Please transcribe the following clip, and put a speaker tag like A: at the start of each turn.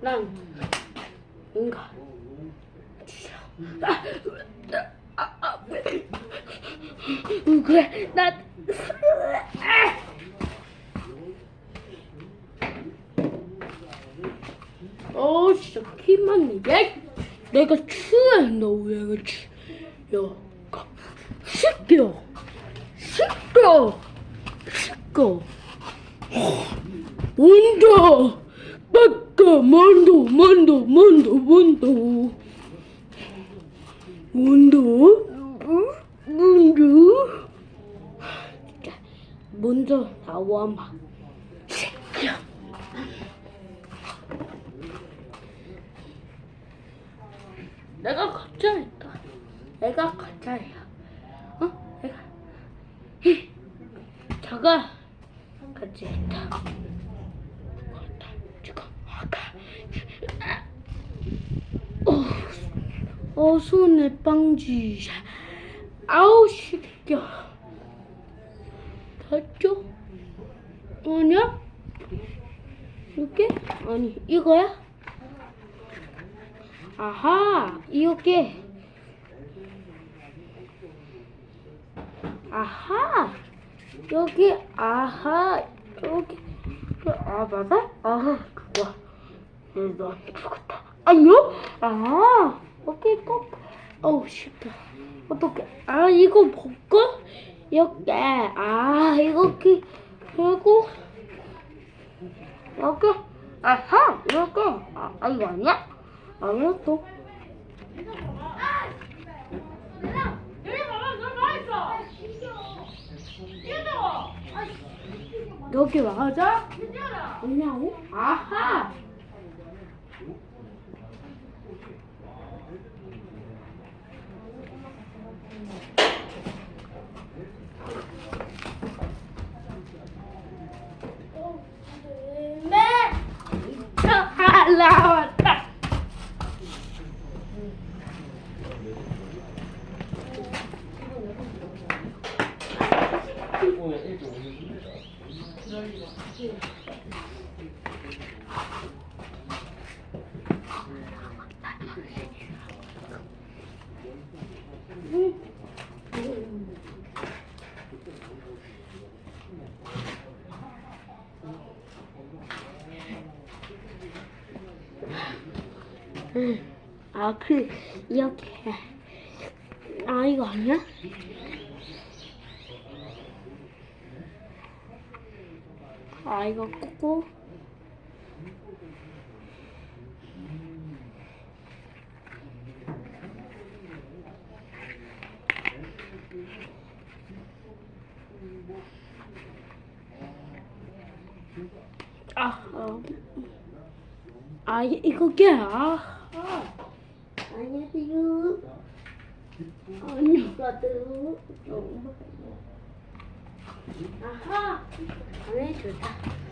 A: 난 아, 아, 그래, 나. 어, 진짜 키만 야, 내가 추해 너왜 그치? 야, 가, 시켜, 시켜, 시켜. 온다, 바까 만도, 만도, 만도, 만도, 만도, 만도. 자, 먼저 나와 마. 시켜. 내가 가짜였다. 내가 가짜야. 가 가짜였다. 죽었다. 죽어. 아까. 어, 어 손에 빵지. 아우 시켜. 됐죠? 아니야? 이렇게? 아니 이거야? 아하, 이렇게. 아하, 여기, 아하, 여기. 아, 맞아? 아하, 그거. 너 죽었다. 아니요? 아, 오케이, 꼭. 어우, 쉽다. 어떡해. 아, 이거 벗고, 이렇게. 아, 이렇게. 그리고, 이렇게. 아하, 이렇게. 아, 아 이거 아니야? 아니야, 또. 여기 맞아? 뭐냐고? 아하! 네! 아, 나왔다! 응. 아, 그, 이렇게. 아, 이거 아니야? 아, 이거 꽂고. 아, 어. 아, 이- 이거게, 아. 아. 안녕하세요. 안녕하세요. 아하, 안에 좋다.